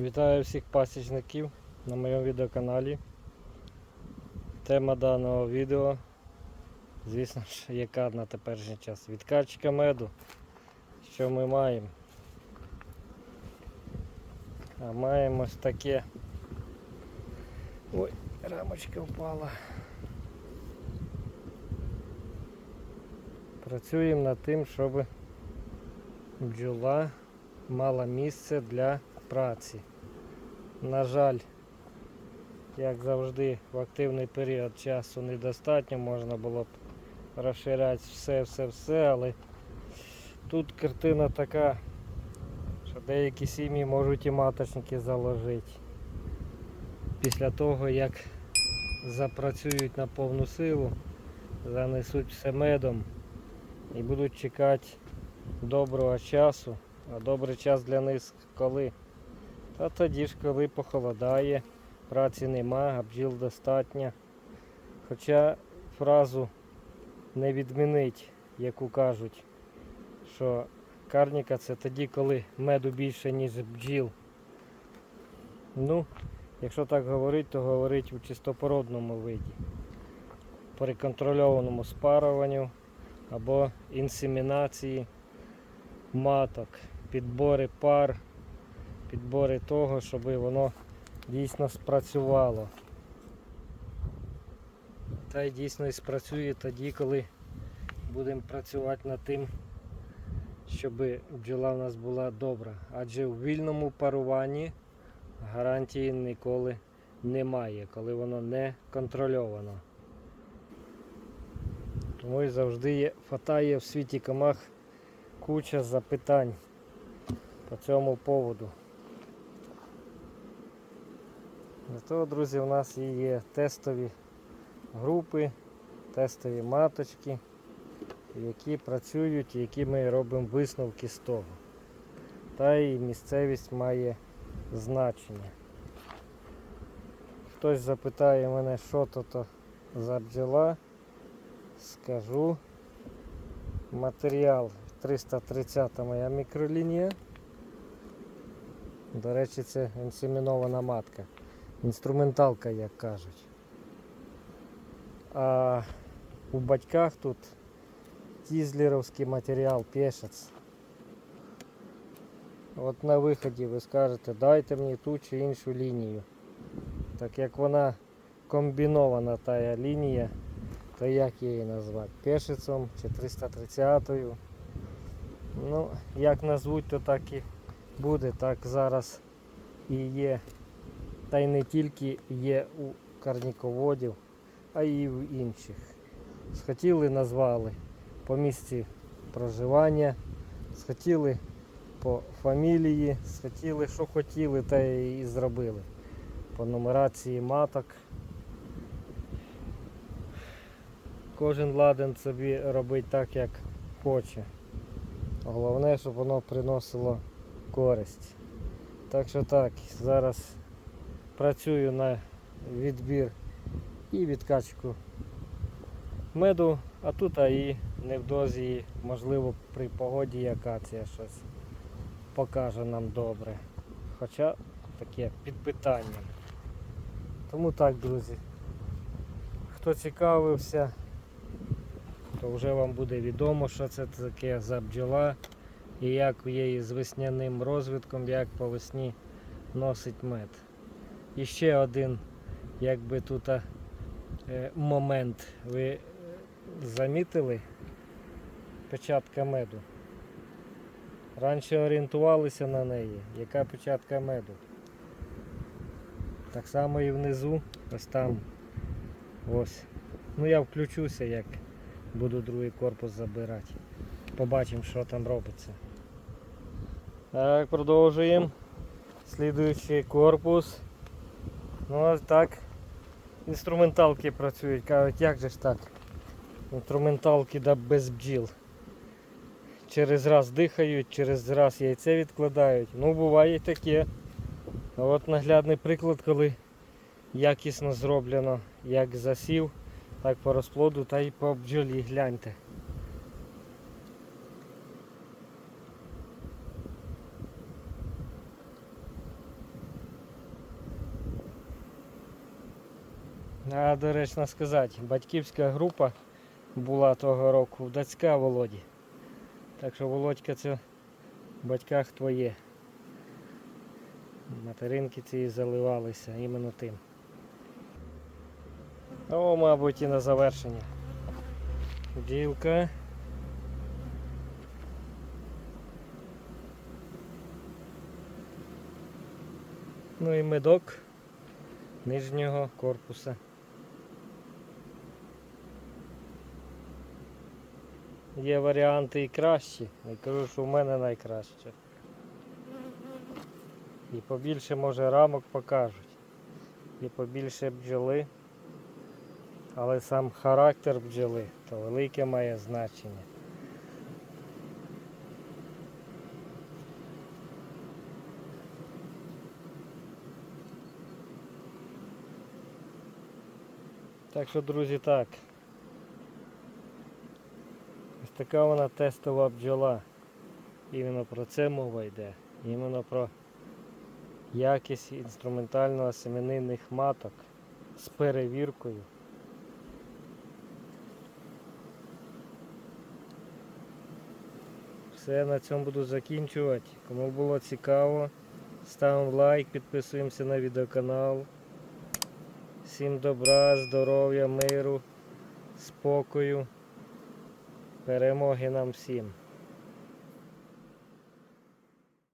Вітаю всіх пасічників на моєму відеоканалі. Тема даного відео, звісно ж, яка на теперішній час. Відкачка меду. Що ми маємо? А маємо ось таке. Ой, рамочка впала. Працюємо над тим, щоб бджола мала місце для праці. На жаль, як завжди, в активний період часу недостатньо, можна було б розширяти все-все-все, але тут картина така, що деякі сім'ї можуть і маточники заложити. Після того, як запрацюють на повну силу, занесуть все медом і будуть чекати доброго часу. А добрий час для них коли? Та тоді ж, коли похолодає, праці нема, а бджіл достатньо. Хоча фразу не відмінить, яку кажуть, що карніка це тоді, коли меду більше, ніж бджіл. Ну, якщо так говорить, то говорить у чистопородному виді. При контрольованому спаруванню або інсемінації маток, підбори пар, підбори того, щоб воно дійсно спрацювало. Та й дійсно і спрацює тоді, коли будемо працювати над тим, щоб бджола в нас була добра. Адже в вільному паруванні гарантії ніколи немає, коли воно не контрольовано. Тому і завжди є, хватає в світі комах куча запитань по цьому поводу. Для того, друзі, у нас є тестові групи, тестові маточки, які працюють, які ми робимо висновки з того. Та і місцевість має значення. Хтось запитає мене, що то, то за бджола, скажу. Матеріал 330 моя мікролінія. До речі, це інсемінована матка. Інструменталка, як кажуть. А у батьках тут тізлеровський матеріал пешець. От на виході ви скажете, дайте мені ту чи іншу лінію. Так як вона комбінована та лінія, то як її назвати? Пешицем чи 330-ю. Ну, як назвуть, то так і буде. Так зараз і є. Та й не тільки є у карніководів, а й у інших. Схотіли назвали по місці проживання, схотіли по фамілії, схотіли, що хотіли, та і зробили. По нумерації маток. Кожен ладен собі робить так, як хоче. Головне, щоб воно приносило користь. Так що так, зараз працюю на відбір і відкачку меду, а тут а і невдовзі, можливо, при погоді акація щось покаже нам добре. Хоча таке під питанням. Тому так, друзі. Хто цікавився, то вже вам буде відомо, що це таке за бджола і як є з весняним розвитком, як по весні носить мед. І ще один, якби тут е, момент. Ви е, замітили печатка меду? Раніше орієнтувалися на неї, яка печатка меду. Так само і внизу, ось там. Ось. Ну я включуся, як буду другий корпус забирати. Побачимо, що там робиться. Так, продовжуємо. Слідуючий корпус. Ну так. Інструменталки працюють. Кажуть, як же ж так? Інструменталки да без бджіл. Через раз дихають, через раз яйце відкладають. Ну, буває і таке. От наглядний приклад, коли якісно зроблено як засів, так по розплоду, та й по бджолі гляньте. А доречно сказати, батьківська група була того року в Дацька Володі. Так що Володька це в батьках твоє. Материнки ці заливалися іменно тим. О, мабуть, і на завершення. Ділка. Ну і медок нижнього корпуса. Є варіанти і кращі. Я кажу, що в мене найкраще. І побільше може рамок покажуть. І побільше бджоли. Але сам характер бджоли то велике має значення. Так що, друзі, так. Така вона тестова бджола. Іменно про це мова йде. Іменно про якість інструментально семенинних маток з перевіркою. Все, на цьому буду закінчувати. Кому було цікаво, ставимо лайк, підписуємося на відеоканал. Всім добра, здоров'я, миру, спокою, перемоги нам всім.